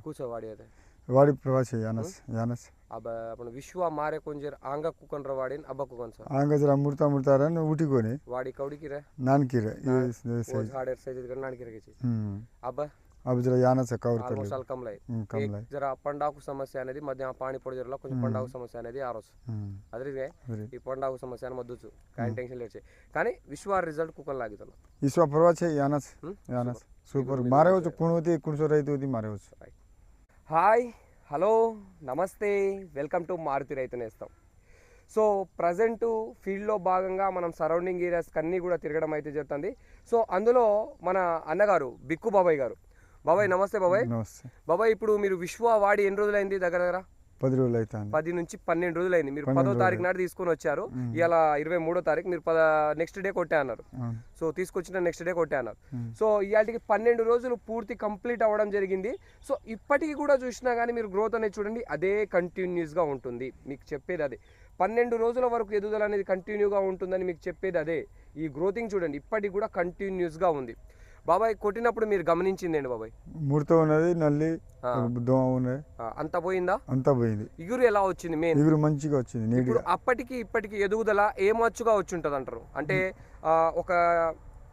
ಕೂಸವಾಡಿ ವಾಡಿ ಪ್ರವಾಸಿ ಯಾನಸ್ ಯಾನಸ್ ಅಬ್ಬ ಅಪಣ ವಿಶ್ವ ಮಾರೆ ಕೊಂಜರ್ ಆಂಗ ಕುಕಂಡ್ರ ವಾಡಿನ್ ಅಬ್ಬ ಕುಕನ್ ಸರ್ ಆಂಗ ಜರ ಅಮೃತ ಅಮೃತಾರನ್ ಊಟಿಗೋನೆ ವಾಡಿ ಕೌಡಿಕಿರ ನಾನ್ಕಿರ ಹಾಡರ್ ಸೈಜ್ ಇದ್ರ ನಾನ್ಕಿರ ಗೆಚಿ ಅಬ್ಬ అవి జర యాన కవర్ మోసాలు కమ్లై కమ్లై జర పండాకు సమస్య అనేది మధ్య పాణి పొడి జరలో కొంచెం పండాకు సమస్య అనేది ఆరోస్ రోజు అదే ఈ పండాకు సమస్య అని మద్దొచ్చు కానీ టెన్షన్ లేచే కానీ విశ్వ రిజల్ట్ కుక్కలు లాగుతాను విశ్వ పర్వాచే యానస్ యానస్ సూపర్. మారే వచ్చు కుణవతి కుణసో రైతు ఇది మారే వచ్చు హాయ్ హలో నమస్తే వెల్కమ్ టు మారుతి రైతు నేస్తాం. సో ప్రజెంట్ ఫీల్డ్లో భాగంగా మనం సరౌండింగ్ ఏరియాస్ అన్నీ కూడా తిరగడం అయితే జరుగుతుంది. సో అందులో మన అన్నగారు బిక్కు బాబాయ్ గారు. బాబాయ్ నమస్తే బాబాయ్. నమస్తే. బాబాయ్ ఇప్పుడు మీరు విశ్వ వాడి ఎన్ని రోజులైంది దగ్గర దగ్గర? పది రోజులు అవుతాను పది నుంచి పన్నెండు రోజులైంది మీరు పదో తారీఖు నాడు తీసుకొని వచ్చారు. ఇలా ఇరవై మూడో తారీఖు మీరు పద నెక్స్ట్ డే కొట్టే అన్నారు. సో తీసుకొచ్చిన నెక్స్ట్ డే కొట్టే అన్నారు. సో ఇవాటికి పన్నెండు రోజులు పూర్తి కంప్లీట్ అవ్వడం జరిగింది. సో ఇప్పటికి కూడా చూసినా కానీ మీరు గ్రోత్ అనేది చూడండి అదే కంటిన్యూస్గా ఉంటుంది. మీకు చెప్పేది అదే. పన్నెండు రోజుల వరకు ఎదుగుదల అనేది కంటిన్యూగా ఉంటుందని మీకు చెప్పేది అదే. ఈ గ్రోతింగ్ చూడండి ఇప్పటికి కూడా కంటిన్యూస్గా ఉంది. బాబాయ్ కొట్టినప్పుడు మీరు గమనించింది ఏంటి బాబాయ్? ముడత ఉన్నది నల్లి. దోమ ఉన్నది. అంతా పోయిందా? అంతా పోయింది. ఇగురు ఎలా వచ్చింది మెయిన్ ఎగురు మంచిగా వచ్చింది ఇప్పుడు అప్పటికి ఇప్పటికి ఎదుగుదల ఏ మచ్చుగా వచ్చి ఉంటుంది అంటారు అంటే ఆ, ఒక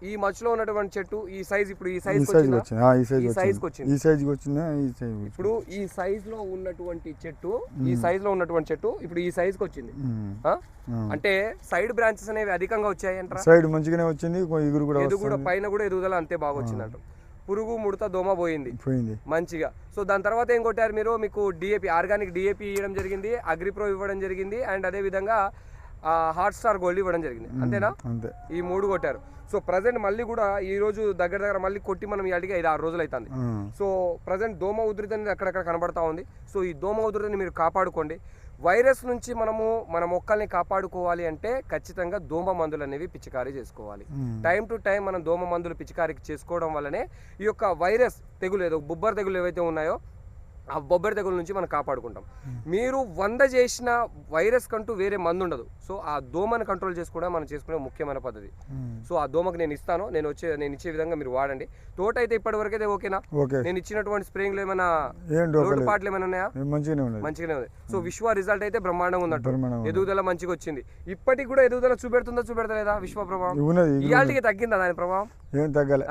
ఈ మచ్చులో ఉన్నటువంటి చెట్టు ఈ సైజ్ ఇప్పుడు ఈ ఈ సైజ్ సైజ్ వచ్చింది? ఆ, ఈ సైజ్ ఈ వచ్చింది. వచ్చింది. ఈ సైజ్కి వచ్చిందా. ఈ సైజ్ ఇప్పుడు ఈ సైజ్లో ఉన్నటువంటి చెట్టు ఈ సైజ్లో ఉన్నటువంటి చెట్టు ఇప్పుడు ఈ సైజ్కి వచ్చింది. ఆ? అంటే సైడ్ బ్రాంచెస్ అనేవి అధికంగా వచ్చాయి అంటారా సైడ్ మంచిగానే వచ్చింది కొ- కూడా ఎదుగు కూడా వస్తుంది. పైన కూడా ఎదుగుదల అంతే బాగా వచ్చింది అంటారు పురుగు ముడత దోమ పోయింది. పోయింది. మంచిగా. సో దాని తర్వాత ఏం కొట్టారు మీరు? మీకు డిఏపి ఆర్గానిక్ డిఏపి ఇవ్వడం జరిగింది అగ్రిప్రో ఇవ్వడం జరిగింది అండ్ అదే విధంగా హాట్ స్టార్ గోల్డ్ ఇవ్వడం జరిగింది. అంతేనా? అంతే. ఈ మూడు కొట్టారు. సో ప్రజెంట్ మళ్ళీ కూడా ఈ రోజు దగ్గర దగ్గర మళ్ళీ కొట్టి మనం ఇవాటికి ఐదు ఆరు రోజులు అవుతుంది. సో ప్రజెంట్ దోమ ఉధృతి అనేది అక్కడక్కడ కనబడతా ఉంది. సో ఈ దోమ ఉధృతిని మీరు కాపాడుకోండి. వైరస్ నుంచి మనము మన మొక్కల్ని కాపాడుకోవాలి అంటే ఖచ్చితంగా దోమ మందులు అనేవి పిచికారీ చేసుకోవాలి. టైం టు టైం మనం దోమ మందులు పిచికారీ చేసుకోవడం వల్లనే ఈ యొక్క వైరస్ తెగులు ఏదో బొబ్బర్ తెగులు ఏవైతే ఉన్నాయో ఆ బొబ్బరి తెగుల నుంచి మనం కాపాడుకుంటాం. మీరు వంద చేసిన వైరస్ కంటూ వేరే మందు ఉండదు సో ఆ దోమని కంట్రోల్ చేసుకోవడం మనం చేసుకునే ముఖ్యమైన పద్ధతి. సో ఆ దోమకు నేను ఇస్తాను. నేను వచ్చే నేను ఇచ్చే విధంగా మీరు వాడండి. తోట అయితే ఇప్పటి వరకు అయితే ఓకేనా? ఓకే. నేను ఇచ్చినటువంటి స్ప్రేయింగ్లు ఏమైనా లోటుపాట్లు ఏమైనా ఉన్నాయా? మంచిగానే ఉంది సో విశ్వ రిజల్ట్ అయితే బ్రహ్మాండంగా ఉందంట. ఎదుగుదల మంచిగా వచ్చింది. ఇప్పటికి కూడా ఎదుగుదల చూపెడుతుందా చూపెడతలేదా విశ్వ ప్రభావం ఇయాటికి తగ్గిందా దాని ప్రభావం? ఏం తగ్గలే.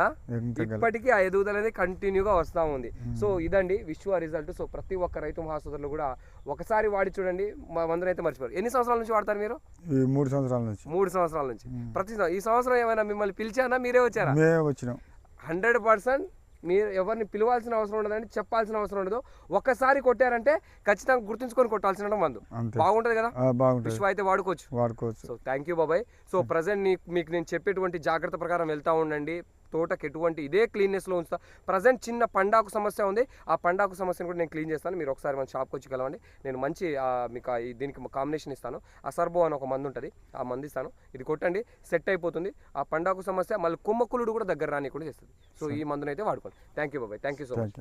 ఇప్పటికీ ఆ ఎదుగుదల అనేది కంటిన్యూగా వస్తూ ఉంది. సో ఇదండి విశ్వ రిజల్ట్ సో ప్రతి ఒక్క రైతు మహాసోదరులు కూడా ఒకసారి వాడి చూడండి మా మందులు అయితే మర్చిపోరు. ఎన్ని సంవత్సరాల నుంచి వాడతారు మీరు? ఈ మూడు సంవత్సరాల నుంచి. మూడు సంవత్సరాల నుంచి. ప్రతి ఈ సంవత్సరం ఏమైనా మిమ్మల్ని పిలిచానా? మీరే వచ్చారా? మేమే వచ్చినాం. హండ్రెడ్ పర్సెంట్ మీరు ఎవరిని పిలవాల్సిన అవసరం ఉండదండి చెప్పాల్సిన అవసరం ఉండదు. ఒక్కసారి కొట్టారంటే ఖచ్చితంగా గుర్తుంచుకొని కొట్టాల్సిన మందు. బాగుంటది కదా? విశ్వ అయితే వాడుకోవచ్చు. వాడుకోవచ్చు. సో థ్యాంక్ యూ బాబాయ్. సో ప్రజెంట్ మీకు నేను చెప్పేటువంటి జాగ్రత్త ప్రకారం వెళ్తా ఉండండి. తోటకి ఎటువంటి ఇదే క్లీన్నెస్లో ఉంచుతా. ప్రజెంట్ చిన్న పండాకు సమస్య ఉంది. ఆ పండాకు సమస్యను కూడా నేను క్లీన్ చేస్తాను. మీరు ఒకసారి మన షాప్కి వచ్చి కలవండి. నేను మంచి మీకు దీనికి కాంబినేషన్ ఇస్తాను. అసర్బో అని ఒక మందు ఉంటుంది. ఆ మందు ఇస్తాను. ఇది కొట్టండి. సెట్ అయిపోతుంది. ఆ పండాకు సమస్య మళ్ళీ కుమ్మక్కులుడు కూడా దగ్గర రాని కూడా చేస్తుంది. సో ఈ మందునైతే వాడుకోండి. థ్యాంక్ యూ బాబాయ్. Thank you so much